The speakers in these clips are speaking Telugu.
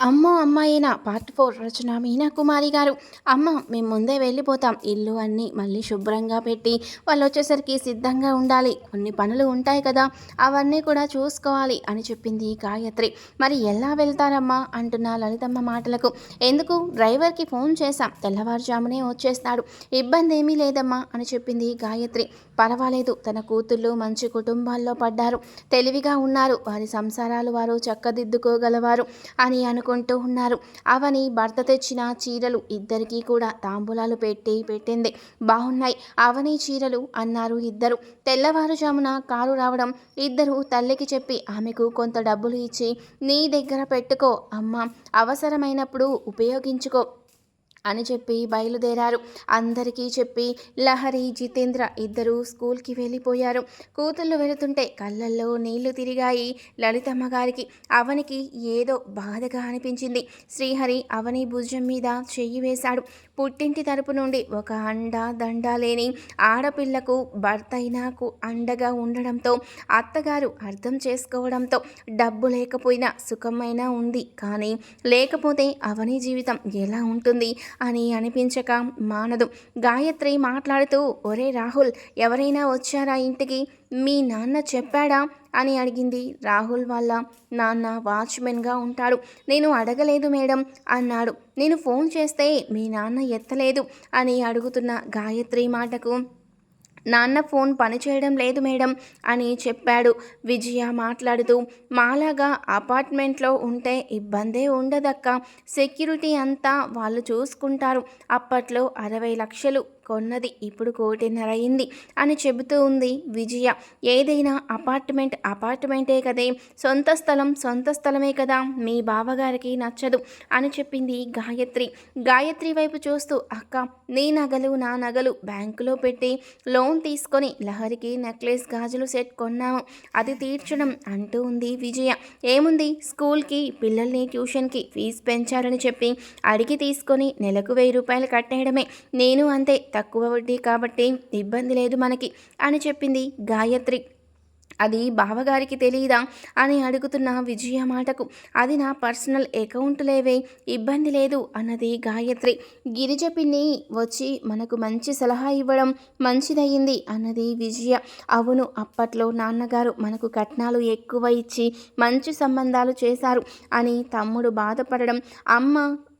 అమ్మో అమ్మాయినా పార్ట్ ఫోర్ రచన మీనా కుమారి గారు. అమ్మ మేము ముందే వెళ్ళిపోతాం. ఇల్లు అన్నీ మళ్ళీ శుభ్రంగా పెట్టి వాళ్ళు వచ్చేసరికి సిద్ధంగా ఉండాలి. కొన్ని పనులు ఉంటాయి కదా అవన్నీ కూడా చూసుకోవాలి అని చెప్పింది గాయత్రి. మరి ఎలా వెళ్తారమ్మా? అంటున్న లలితమ్మ మాటలకు. ఎందుకు? డ్రైవర్కి ఫోన్ చేశాం. తెల్లవారుజామునే వచ్చేస్తాడు. ఇబ్బంది ఏమీ లేదమ్మా అని చెప్పింది గాయత్రి. పర్వాలేదు తన కూతుళ్ళు మంచి కుటుంబాల్లో పడ్డారు. తెలివిగా ఉన్నారు. వారి సంసారాలు వారు చక్కదిద్దుకోగలవారు అని అను అనుకుంటూ ఉన్నారు. అవని భర్త తెచ్చిన చీరలు ఇద్దరికీ కూడా తాంబూలాలు పెట్టి పెట్టింది. బాగున్నాయి అవని చీరలు అన్నారు ఇద్దరు. తెల్లవారుజామున కారు రావడం ఇద్దరు తల్లికి చెప్పి ఆమెకు కొంత డబ్బులు ఇచ్చి నీ దగ్గర పెట్టుకో అమ్మ. అవసరమైనప్పుడు ఉపయోగించుకో. అని చెప్పి బయలుదేరారు. అందరికీ చెప్పి లహరి జితేంద్ర ఇద్దరు స్కూల్కి వెళ్ళిపోయారు. కూతుళ్ళు వెళుతుంటే కళ్ళల్లో నీళ్ళు తిరిగాయి లలితమ్మ గారికి. అవనికి ఏదో బాధగా అనిపించింది. శ్రీహరి అవని భుజం మీద చెయ్యి వేశాడు. పుట్టింటి తరపు నుండి ఒక అండ దండ లేని ఆడపిల్లకు భర్త అయినాకు అండగా ఉండడంతో అత్తగారు అర్థం చేసుకోవడంతో డబ్బు లేకపోయినా సుఖమైనా ఉంది. కానీ లేకపోతే అవని జీవితం ఎలా ఉంటుంది? అని అనిపించక మానదు. గాయత్రి మాట్లాడుతూ ఒరే రాహుల్ ఎవరైనా వచ్చారా ఇంటికి? మీ నాన్న చెప్పాడా? అని అడిగింది. రాహుల్ వాళ్ళ నాన్న వాచ్మెన్గా ఉంటాడు. నేను అడగలేదు మేడం అన్నాడు. నేను ఫోన్ చేస్తే మీ నాన్న ఎత్తలేదు అని అడుగుతున్న గాయత్రి మాటకు నాన్న ఫోన్ పనిచేయడం లేదు మేడం అని చెప్పాడు. విజయ మాట్లాడుతూ మాలాగా అపార్ట్మెంట్లో ఉంటే ఇబ్బందే ఉండదక్క. సెక్యూరిటీ అంతా వాళ్ళు చూసుకుంటారు. అప్పట్లో అరవై లక్షలు కొన్నది. ఇప్పుడు కోటిన్నర అయింది అని చెబుతూ ఉంది విజయ. ఏదైనా అపార్ట్మెంట్ అపార్ట్మెంటే కదే. సొంత స్థలం సొంత స్థలమే కదా. మీ బావగారికి నచ్చదు అని చెప్పింది గాయత్రి. గాయత్రి వైపు చూస్తూ అక్క నీ నగలు నా నగలు బ్యాంకులో పెట్టి లోన్ తీసుకొని లహరికి నెక్లెస్ గాజులు సెట్ కొన్నాము అది తీర్చడం అంటూ ఉంది విజయ. ఏముంది? స్కూల్కి పిల్లల్ని ట్యూషన్కి ఫీజు పెంచారని చెప్పి అడిగి తీసుకొని నెలకు వెయ్యి రూపాయలు కట్టేయడమే. నేను అంతే తక్కువ వడ్డీ కాబట్టి ఇబ్బంది లేదు మనకి అని చెప్పింది గాయత్రి. అది బావగారికి తెలియదా అని అడుగుతున్న విజయ మాటకు. అది నా పర్సనల్ అకౌంట్ లేవే ఇబ్బంది లేదు అన్నది గాయత్రి. గిరిజ పిన్ని వచ్చి మనకు మంచి సలహా ఇవ్వడం మంచిదయ్యింది అన్నది విజయ. అవును అప్పట్లో నాన్నగారు మనకు కట్నాలు ఎక్కువ ఇచ్చి మంచి సంబంధాలు చేశారు అని తమ్ముడు బాధపడడం అమ్మ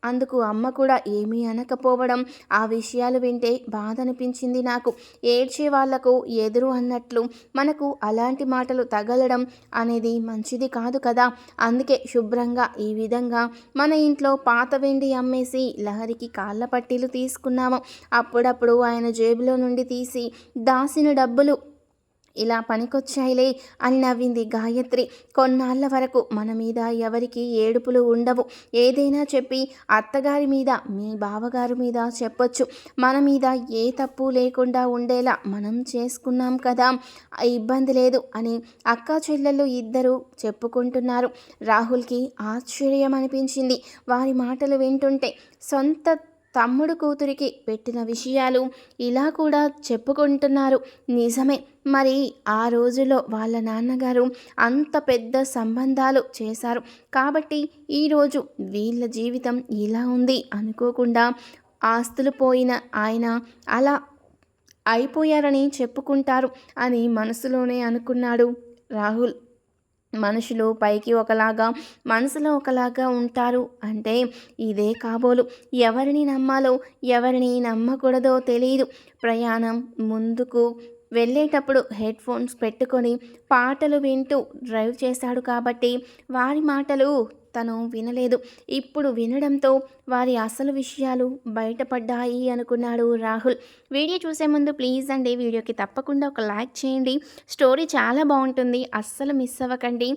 అందుకు అమ్మ కూడా ఏమీ అనకపోవడం ఆ విషయాలు వింటే బాధ అనిపించింది నాకు. ఏడ్చే వాళ్ళకు ఎదురు అన్నట్లు మనకు అలాంటి మాటలు తగలడం అనేది మంచిది కాదు కదా. అందుకే శుభ్రంగా ఈ విధంగా మన ఇంట్లో పాత వెండి అమ్మేసి లహరికి కాళ్ళ పట్టీలు తీసుకున్నాము. అప్పుడప్పుడు ఆయన జేబులో నుండి తీసి దాసిన డబ్బులు ఇలా పనికొచ్చాయిలే అని నవ్వింది గాయత్రి. కొన్నాళ్ళ వరకు మన మీద ఎవరికి ఏడుపులు ఉండవు. ఏదైనా చెప్పి అత్తగారి మీద మీ బావగారి మీద చెప్పొచ్చు. మన మీద ఏ తప్పు లేకుండా ఉండేలా మనం చేసుకున్నాం కదా ఇబ్బంది లేదు అని అక్క చెల్లెళ్ళు ఇద్దరు చెప్పుకుంటున్నారు. రాహుల్కి ఆశ్చర్యం అనిపించింది వారి మాటలు వింటుంటే సొంత తమ్ముడు కూతురికి పెట్టిన విషయాలు ఇలా కూడా చెప్పుకుంటున్నారు. నిజమే. మరి ఆ రోజులో వాళ్ళ నాన్నగారు అంత పెద్ద సంబంధాలు చేశారు. కాబట్టి ఈరోజు వీళ్ళ జీవితం ఇలా ఉంది అనుకోకుండా ఆస్తులు పోయిన ఆయన అలా అయిపోయారని చెప్పుకుంటారు అని మనసులోనే అనుకున్నాడు రాహుల్. మనుషులు పైకి ఒకలాగా మనసులో ఒకలాగా ఉంటారు. అంటే ఇదే కాబోలు. ఎవరిని నమ్మాలో ఎవరిని నమ్మకూడదో తెలియదు ప్రయాణం ముందుకు వెళ్ళేటప్పుడు హెడ్ ఫోన్స్ పెట్టుకొని పాటలు వింటూ డ్రైవ్ చేశాడు కాబట్టి వారి మాటలు తను వినలేదు. ఇప్పుడు వినడంతో వారి అసలు విషయాలు బయటపడ్డాయి అనుకున్నాడు రాహుల్. వీడియో చూసే ముందు ప్లీజ్ అండి వీడియోకి తప్పకుండా ఒక లైక్ చేయండి. స్టోరీ చాలా బాగుంటుంది. అస్సలు మిస్ అవ్వకండి.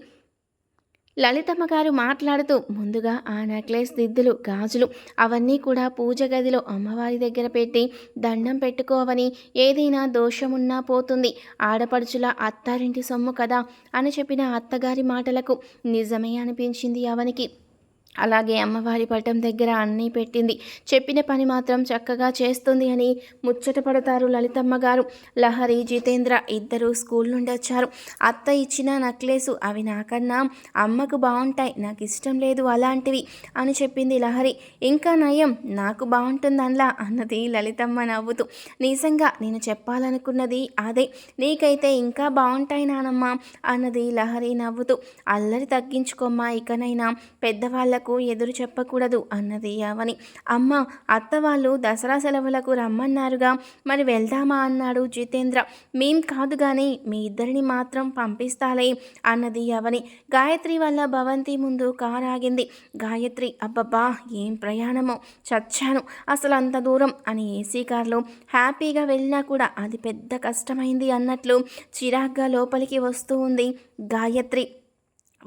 లలితమ్మ గారు మాట్లాడుతూ ముందుగా ఆ నెక్లెస్ దిద్దులు గాజులు అవన్నీ కూడా పూజ గదిలో అమ్మవారి దగ్గర పెట్టి దండం పెట్టుకోవని ఏదైనా దోషమున్నా పోతుంది. ఆడపడుచుల అత్తారింటి సొమ్ము కదా అని చెప్పిన అత్తగారి మాటలకు నిజమే అనిపించింది అవనికి. అలాగే అమ్మవారి పటం దగ్గర అన్నీ పెట్టింది. చెప్పిన పని మాత్రం చక్కగా చేస్తుంది అని ముచ్చట పడతారు లలితమ్మ గారు. లహరి జితేంద్ర ఇద్దరు స్కూల్ నుండి వచ్చారు. అత్త ఇచ్చిన నక్లెసు అవి నాకన్నా అమ్మకు బాగుంటాయి నాకు ఇష్టం లేదు అలాంటివి అని చెప్పింది లహరి. ఇంకా నయం నాకు బాగుంటుంది అన్నది లలితమ్మ నవ్వుతూ. నిజంగా నేను చెప్పాలనుకున్నది అదే. నీకైతే ఇంకా బాగుంటాయి నానమ్మ అన్నది లహరి నవ్వుతూ. అల్లరి తగ్గించుకోమ్మా ఇకనైనా. పెద్దవాళ్ళ పెద్దవాళ్ళకు ఎదురు చెప్పకూడదు అన్నది యావని. అమ్మ అత్త వాళ్ళు దసరా సెలవులకు రమ్మన్నారుగా. మరి వెళ్దామా అన్నాడు జితేంద్ర. మేం కాదు కానీ మీ ఇద్దరిని మాత్రం పంపిస్తాలే అన్నది యావని. గాయత్రి వల్ల భవంతి ముందు కారు ఆగింది. గాయత్రి అబ్బబ్బా ఏం ప్రయాణమో? చచ్చాను. అసలు అంత దూరం అని ఏసీ కార్లో హ్యాపీగా వెళ్ళినా కూడా అది పెద్ద కష్టమైంది అన్నట్లు చిరాగ్గా లోపలికి వస్తూ ఉంది గాయత్రి.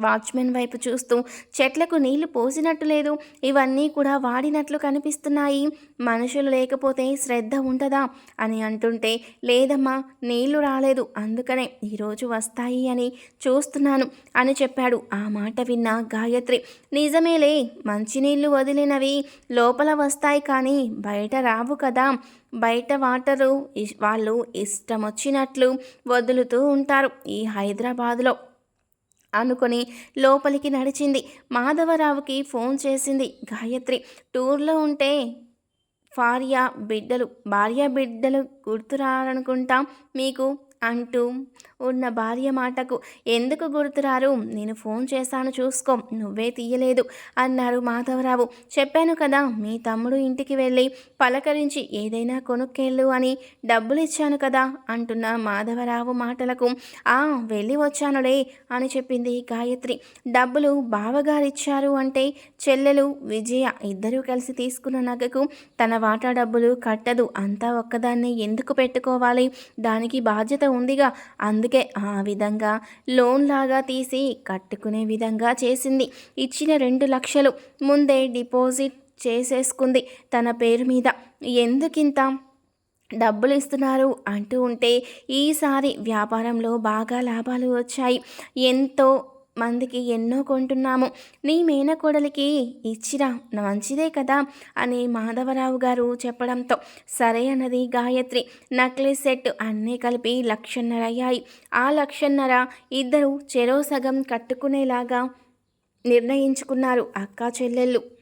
వాచ్మెన్ వైపు చూస్తూ చెట్లకు నీళ్ళు పోసినట్టు లేదు. ఇవన్నీ కూడా వాడినట్లు కనిపిస్తున్నాయి. మనుషులు లేకపోతే శ్రద్ధ ఉంటుందా అని అంటుంటే లేదమ్మా నీళ్ళు రాలేదు అందుకనే ఈరోజు వస్తాయి అని చూస్తున్నాను అని చెప్పాడు ఆ మాట విన్న గాయత్రి. నిజమేలే మంచినీళ్ళు వదిలినవి లోపల వస్తాయి కానీ బయట రావు కదా. బయట వాటరు వాళ్ళు ఇష్టం వచ్చినట్లు వదులుతూ ఉంటారు ఈ హైదరాబాదులో. అనుకొని లోపలికి నడిచింది. మాధవరావుకి ఫోన్ చేసింది గాయత్రి. టూర్లో ఉంటే భార్య బిడ్డలు భార్య బిడ్డలు గుర్తురారనుకుంటా మీకు అంటూ ఉన్న భార్య మాటకు ఎందుకు గుర్తురారు? నేను ఫోన్ చేశాను చూసుకో నువ్వే తీయలేదు అన్నారు మాధవరావు. చెప్పాను కదా మీ తమ్ముడు ఇంటికి వెళ్ళి పలకరించి ఏదైనా కొనుక్కెళ్ళు అని డబ్బులు ఇచ్చాను కదా అంటున్న మాధవరావు మాటలకు. ఆ వెళ్ళి వచ్చానులే అని చెప్పింది గాయత్రి. డబ్బులు బావగారిచ్చారు అంటే చెల్లెలు విజయ ఇద్దరూ కలిసి తీసుకున్న నగకు తన వాటా డబ్బులు కట్టదు. అంతా ఒక్కదాన్ని ఎందుకు పెట్టుకోవాలి? దానికి బాధ్యత ఉందిగా అందుకే ఆ విధంగా లోన్ లాగా తీసి కట్టుకునే విధంగా చేసింది. ఇచ్చిన రెండు లక్షలు ముందే డిపాజిట్ చేసేసుకుంది తన పేరు మీద. ఎందుకింత డబ్బులు ఇస్తున్నారు అంటూ ఉంటే ఈసారి వ్యాపారంలో బాగా లాభాలు వచ్చాయి. ఎంతో మందికి ఎన్నో కొంటున్నాము. నీ మేనకోడలికి ఇచ్చిరా మంచిదే కదా అని మాధవరావు గారు చెప్పడంతో సరే అన్నది గాయత్రి. నక్లెస్ సెట్ అన్నీ కలిపి లక్షన్నర అయ్యాయి. ఆ లక్షన్నర ఇద్దరు చెరో సగం కట్టుకునేలాగా నిర్ణయించుకున్నారు అక్కా చెల్లెళ్ళు.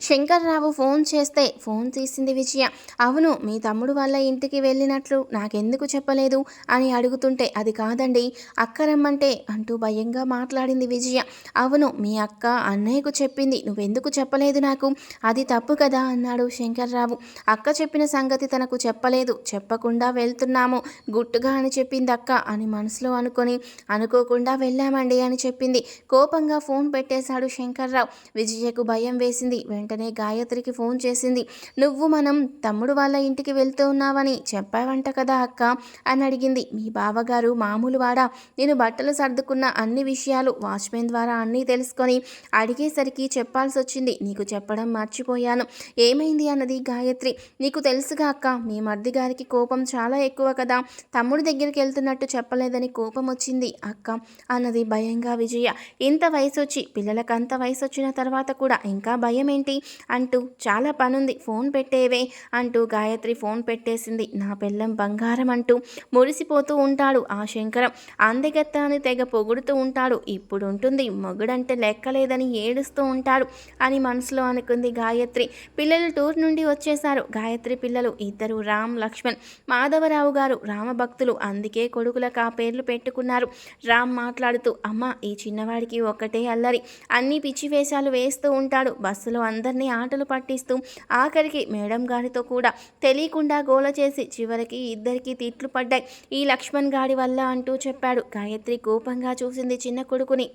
శంకర్రావు ఫోన్ చేస్తే ఫోన్ తీసింది విజయ. అవును మీ తమ్ముడు వాళ్ళ ఇంటికి వెళ్ళినట్లు నాకెందుకు చెప్పలేదు? అని అడుగుతుంటే అది కాదండి అక్క రమ్మంటే అంటూ భయంగా మాట్లాడింది విజయ. అవును మీ అక్క అన్నయ్యకు చెప్పింది నువ్వెందుకు చెప్పలేదు నాకు? అది తప్పు కదా అన్నాడు శంకర్రావు. అక్క చెప్పిన సంగతి తనకు చెప్పలేదు చెప్పకుండా వెళ్తున్నాము గుట్టుగా అని చెప్పింది అక్క అని మనసులో అనుకొని అనుకోకుండా వెళ్ళామండి అని చెప్పింది. కోపంగా ఫోన్ పెట్టేశాడు శంకర్రావు. విజయకు భయం వేసింది వెంటనే గాయత్రికి ఫోన్ చేసింది. నువ్వు మనం తమ్ముడు వాళ్ళ ఇంటికి వెళ్తూ ఉన్నావని చెప్పావంట కదా అక్క అని అడిగింది. మీ బావగారు మామూలు వాడా? నేను బట్టలు సర్దుకున్న అన్ని విషయాలు వాచ్మెన్ ద్వారా అన్నీ తెలుసుకొని అడిగేసరికి చెప్పాల్సి వచ్చింది. నీకు చెప్పడం మర్చిపోయాను. ఏమైంది అన్నది గాయత్రి. నీకు తెలుసుగా అక్క మీ మర్ది గారికి కోపం చాలా ఎక్కువ కదా. తమ్ముడి దగ్గరికి వెళ్తున్నట్టు చెప్పలేదని కోపం వచ్చింది అక్క అన్నది భయంగా విజయ. ఇంత వయసు వచ్చి పిల్లలకు అంత వయసు వచ్చిన తర్వాత కూడా ఇంకా భయం ఏంటి? అంటూ చాలా పనుంది ఫోన్ పెట్టేవే అంటూ గాయత్రి ఫోన్ పెట్టేసింది. నా పిల్లం బంగారం అంటూ మురిసిపోతూ ఉంటాడు ఆ శంకరం. అందగత్తాన్ని తెగ పొగుడుతూ ఉంటాడు. ఇప్పుడు ఉంటుంది మొగుడంటే లెక్కలేదని ఏడుస్తూ ఉంటాడు అని మనసులో అనుకుంది గాయత్రి. పిల్లలు టూర్ నుండి వచ్చేశారు. గాయత్రి పిల్లలు ఇద్దరు రామ్ లక్ష్మణ్ మాధవరావు గారు రామభక్తులు అందుకే కొడుకులకు ఆ పేర్లు పెట్టుకున్నారు. రామ్ మాట్లాడుతూ అమ్మ ఈ చిన్నవాడికి ఒక్కటే అల్లరి. అన్ని పిచ్చి వేషాలు వేస్తూ ఉంటాడు. బస్సులో అందరినీ ఆటలు పట్టిస్తూ ఆఖరికి మేడం గారితో కూడా తెలియకుండా గోల చేసి చివరికి ఇద్దరికి తిట్లు పడ్డాయి. ఈ లక్ష్మణ్ గాడి వల్ల అంటూ చెప్పాడు. గాయత్రి కోపంగా చూసింది చిన్న కొడుకుని.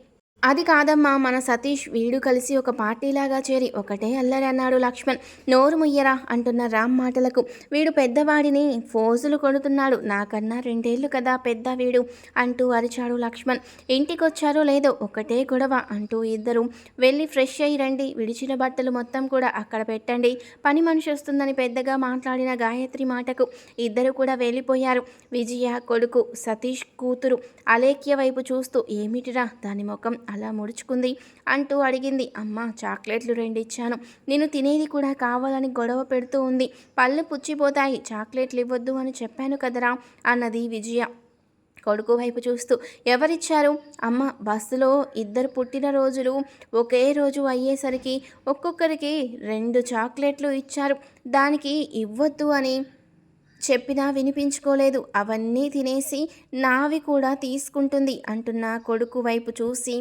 అది కాదమ్మా మన సతీష్ వీడు కలిసి ఒక పార్టీలాగా చేరి ఒకటే అల్లరి అన్నాడు లక్ష్మణ్. నోరు ముయ్యరా అంటున్న రామ్ మాటలకు. వీడు పెద్దవాడిని ఫోజులు కొడుతున్నాడు. నాకన్నా రెండేళ్ళు కదా పెద్ద వీడు అంటూ అరిచాడు లక్ష్మణ్. ఇంటికొచ్చారో లేదో ఒకటే గొడవ అంటూ ఇద్దరు. వెళ్ళి ఫ్రెష్ అయ్యి రండి విడిచిన బట్టలు మొత్తం కూడా అక్కడ పెట్టండి. పని మనిషి వస్తుందని పెద్దగా మాట్లాడిన గాయత్రి మాటకు. ఇద్దరు కూడా వెళ్ళిపోయారు. విజయ కొడుకు సతీష్ కూతురు అలేఖ్య వైపు చూస్తూ ఏమిటిరా దాని ముఖం? అలా ముడుచుకుంది అంటూ అడిగింది అమ్మ చాక్లెట్లు రెండు ఇచ్చాను నేను తినేది కూడా కావాలని గొడవ పెడుతూ ఉంది. పళ్ళు పుచ్చిపోతాయి. చాక్లెట్లు ఇవ్వద్దు అని చెప్పాను కదరా అన్నది విజయ. కొడుకు వైపు చూస్తూ ఎవరిచ్చారు? అమ్మ బస్సులో ఇద్దరు పుట్టినరోజులు ఒకే రోజు అయ్యేసరికి ఒక్కొక్కరికి రెండు చాక్లెట్లు ఇచ్చారు. దానికి ఇవ్వద్దు అని చెప్పినా వినిపించుకోలేదు. అవన్నీ తినేసి నావి కూడా తీసుకుంటుంది అంటున్న కొడుకు వైపు చూసి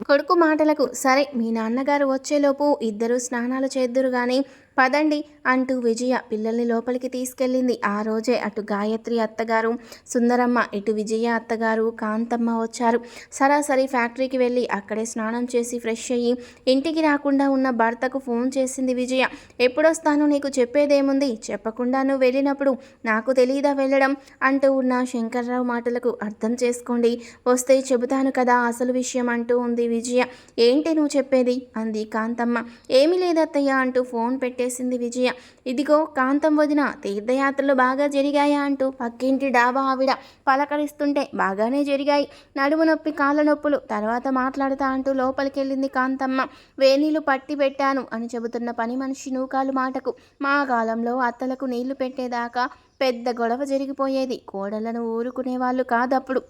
కొడుకు మాటలకు సరే మీ నాన్నగారు వచ్చేలోపు ఇద్దరు స్నానాలు చేద్దురు కానీ పదండి అంటూ విజయ పిల్లల్ని లోపలికి తీసుకెళ్ళింది. ఆ రోజే అటు గాయత్రి అత్తగారు సుందరమ్మ ఇటు విజయ అత్తగారు కాంతమ్మ వచ్చారు. సరాసరి ఫ్యాక్టరీకి వెళ్ళి అక్కడే స్నానం చేసి ఫ్రెష్ అయ్యి ఇంటికి రాకుండా ఉన్న భర్తకు ఫోన్ చేసింది విజయ. ఎప్పుడొస్తాను నీకు చెప్పేదేముంది? చెప్పకుండా నువ్వు వెళ్ళినప్పుడు నాకు తెలియదా వెళ్ళడం? అంటూ ఉన్న శంకర్రావు మాటలకు అర్థం చేసుకోండి. వస్తే చెబుతాను కదా అసలు విషయం అంటూ ఉంది విజయ. ఏంటి నువ్వు చెప్పేది? అంది కాంతమ్మ. ఏమీ లేదత్తయ్య అంటూ ఫోన్ పెట్టే చేసింది విజయ. ఇదిగో కాంతం వదిన తీర్థయాత్రలు బాగా జరిగాయా అంటూ పక్కింటి డాబా ఆవిడ పలకరిస్తుంటే బాగానే జరిగాయి. నడుము నొప్పి కాళ్ళ నొప్పులు. తర్వాత మాట్లాడతా అంటూ లోపలికెళ్ళింది కాంతమ్మ. వేణీలు పట్టి పెట్టాను అని చెబుతున్న పని మనిషి నూకాలు మాటకు. మా కాలంలో అత్తలకు నీళ్ళు పెట్టేదాకా పెద్ద గొడవ జరిగిపోయేది. కోడలను ఊరుకునే వాళ్ళు కాదప్పుడు.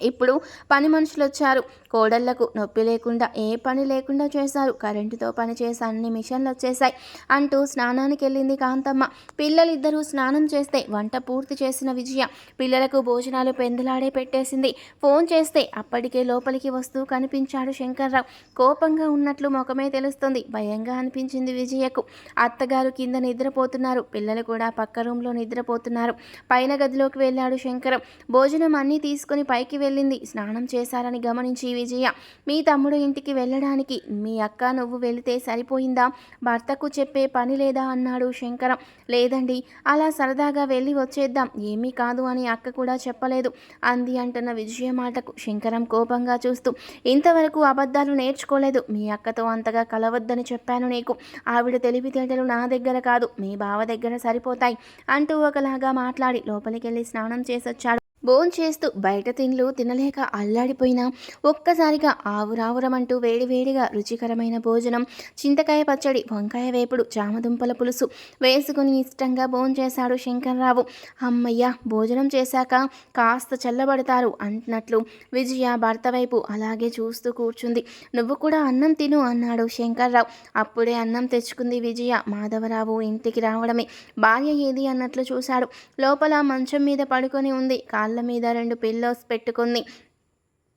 ఇప్పుడు పని మనుషులు వచ్చారు. కోడళ్ళకు నొప్పి లేకుండా ఏ పని లేకుండా చేశారు. కరెంటుతో పని చేసే అన్ని మిషన్లు వచ్చేసాయి అంటూ స్నానానికి వెళ్ళింది కాంతమ్మ. పిల్లలిద్దరూ స్నానం చేస్తే వంట పూర్తి చేసిన విజయ పిల్లలకు భోజనాలు పెందులాడే పెట్టేసింది. ఫోన్ చేస్తే అప్పటికే లోపలికి వస్తూ కనిపించాడు శంకర్రావు. కోపంగా ఉన్నట్లు ముఖమే తెలుస్తుంది. భయంగా అనిపించింది విజయకు. అత్తగారు కింద నిద్రపోతున్నారు. పిల్లలు కూడా పక్క రూమ్లో నిద్రపోతున్నారు. పైన గదిలోకి వెళ్ళాడు శంకరం. భోజనం అన్నీ తీసుకుని పైకి వెళ్ళింది. స్నానం చేశారని గమనించి విజయ మీ తమ్ముడు ఇంటికి వెళ్ళడానికి. మీ అక్క నువ్వు వెళితే సరిపోయిందా? భర్తకు చెప్పే పని లేదా? అన్నాడు శంకరం. లేదండి అలా సరదాగా వెళ్ళి వచ్చేద్దాం. ఏమీ కాదు అని అక్క కూడా చెప్పలేదు. అంది అంటున్న విజయ మాటకు శంకరం కోపంగా చూస్తూ. ఇంతవరకు అబద్ధాలు నేర్చుకోలేదు. మీ అక్కతో అంతగా కలవద్దని చెప్పాను నీకు. ఆవిడ తెలివితేటలు నా దగ్గర కాదు. మీ బావ దగ్గర సరిపోతాయి అంటూ ఒకలాగా మాట్లాడి లోపలికి వెళ్ళి స్నానం చేసొచ్చాడు. చేస్తూ బయట తిండ్లు తినలేక అల్లాడిపోయినా ఒక్కసారిగా ఆవురావురమంటూ వేడివేడిగా రుచికరమైన భోజనం చింతకాయ పచ్చడి వంకాయ వేపుడు చామదుంపల పులుసు వేసుకుని ఇష్టంగా భోంచేశాడు శంకర్రావు. అమ్మయ్య భోజనం చేశాక కాస్త చల్లబడతారు అంటున్నట్లు విజయ భర్త వైపు అలాగే చూస్తూ కూర్చుంది. నువ్వు కూడా అన్నం తిను అన్నాడు శంకర్రావు. అప్పుడే అన్నం తెచ్చుకుంది విజయ. మాధవరావు ఇంటికి రావడమే. భార్య ఏది అన్నట్లు చూశాడు. లోపల మంచం మీద పడుకొని ఉంది. కాళ్ళ మీద రెండు పిల్లోస్ పెట్టుకుంది.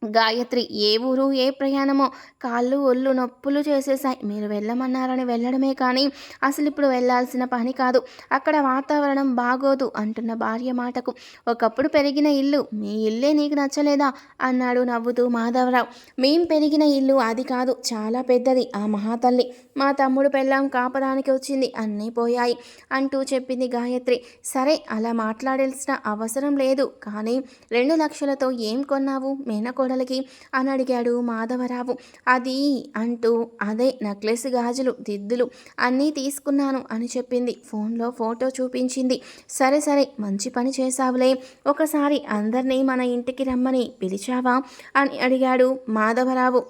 గాయత్రి ఏ ఊరు ఏ ప్రయాణమో కాళ్ళు ఒళ్ళు నొప్పులు చేసేసాయి మీరు వెళ్ళమన్నారని వెళ్ళడమే కానీ అసలు ఇప్పుడు వెళ్ళాల్సిన పని కాదు. అక్కడ వాతావరణం బాగోదు అంటున్న భార్య మాటకు. ఒకప్పుడు పెరిగిన ఇల్లు మీ ఇల్లే నీకు నచ్చలేదా? అన్నాడు నవ్వుతూ మాధవరావు. మేం పెరిగిన ఇల్లు అది కాదు చాలా పెద్దది ఆ మహాతల్లి. మా తమ్ముడు పెళ్ళాం కాపడానికి వచ్చింది అన్నీ పోయాయి అంటూ చెప్పింది గాయత్రి. సరే అలా మాట్లాడాల్సిన అవసరం లేదు కానీ రెండు లక్షలతో ఏం కొన్నావు? మేనకోడ కోడలికి అని అడిగాడు మాధవరావు. అది అంటూ అదే నెక్లెస్ గాజులు దిద్దులు అన్నీ తీసుకున్నాను అని చెప్పింది. ఫోన్లో ఫోటో చూపించింది. సరే సరే మంచి పని చేశావులే. ఒకసారి అందరినీ మన ఇంటికి రమ్మని పిలిచావా? అని అడిగాడు మాధవరావు.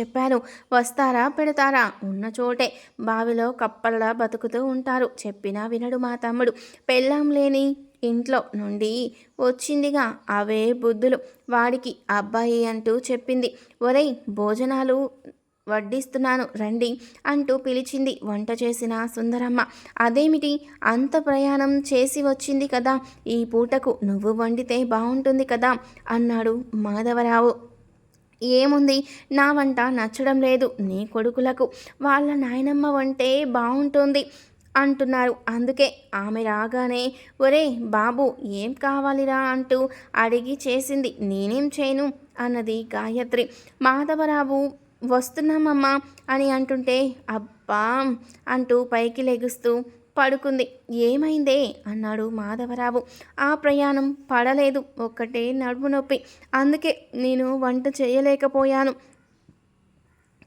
చెప్పాను. వస్తారా పెడతారా? ఉన్న చోటే. బావిలో కప్పల్లా బతుకుతూ ఉంటారు. చెప్పినా వినడు మా తమ్ముడు. పెళ్ళాం లేని ఇంట్లో నుండి వచ్చిందిగా. అవే బుద్ధులు. వాడికి అబ్బాయి అంటూ చెప్పింది. ఒరేయ్ భోజనాలు వడ్డిస్తున్నాను రండి అంటూ పిలిచింది వంట చేసిన సుందరమ్మ. అదేమిటి? అంత ప్రయాణం చేసి వచ్చింది కదా. ఈ పూటకు నువ్వు వండితే బాగుంటుంది కదా అన్నాడు మాధవరావు. ఏముంది? నా వంట నచ్చడం లేదు. నీ కొడుకులకు. వాళ్ళ నాయనమ్మ వంటే బాగుంటుంది అంటున్నారు. అందుకే ఆమె రాగానే ఒరే బాబు ఏం కావాలిరా అంటూ అడిగి చేసింది నేనేం చేయను అన్నది గాయత్రి. మాధవరావు వస్తున్నామమ్మా అని అంటుంటే అబ్బా అంటూ పైకి లెగుస్తూ పడుకుంది. ఏమైందే? అన్నాడు మాధవరావు. ఆ ప్రయాణం పడలేదు ఒక్కటే నడుము నొప్పి. అందుకే నేను వంట చేయలేకపోయాను.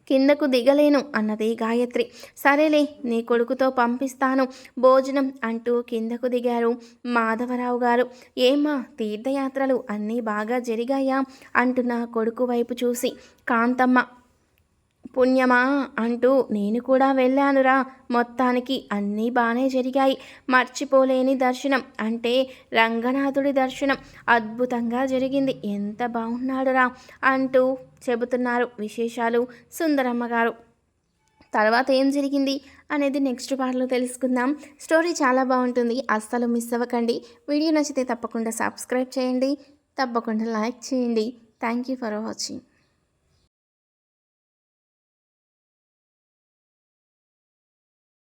కిందకు దిగలేను అన్నది గాయత్రి. సరేలే నీ కొడుకుతో పంపిస్తాను. భోజనం అంటూ కిందకు దిగారు మాధవరావు గారు. ఏమా తీర్థయాత్రలు అన్నీ బాగా జరిగాయా? అంటున్న కొడుకు వైపు చూసి కాంతమ్మ పుణ్యమా అంటూ నేను కూడా వెళ్ళానురా. మొత్తానికి అన్నీ బాగానే జరిగాయి. మర్చిపోలేని దర్శనం అంటే రంగనాథుడి దర్శనం అద్భుతంగా జరిగింది. ఎంత బాగున్నాడురా అంటూ చెబుతున్నారు విశేషాలు సుందరమ్మ గారు. తర్వాత ఏం జరిగింది అనేది నెక్స్ట్ పార్ట్లో తెలుసుకుందాం. స్టోరీ చాలా బాగుంటుంది అస్సలు మిస్ అవ్వకండి. వీడియో నచ్చితే తప్పకుండా సబ్స్క్రైబ్ చేయండి. తప్పకుండా లైక్ చేయండి. Thank you for watching.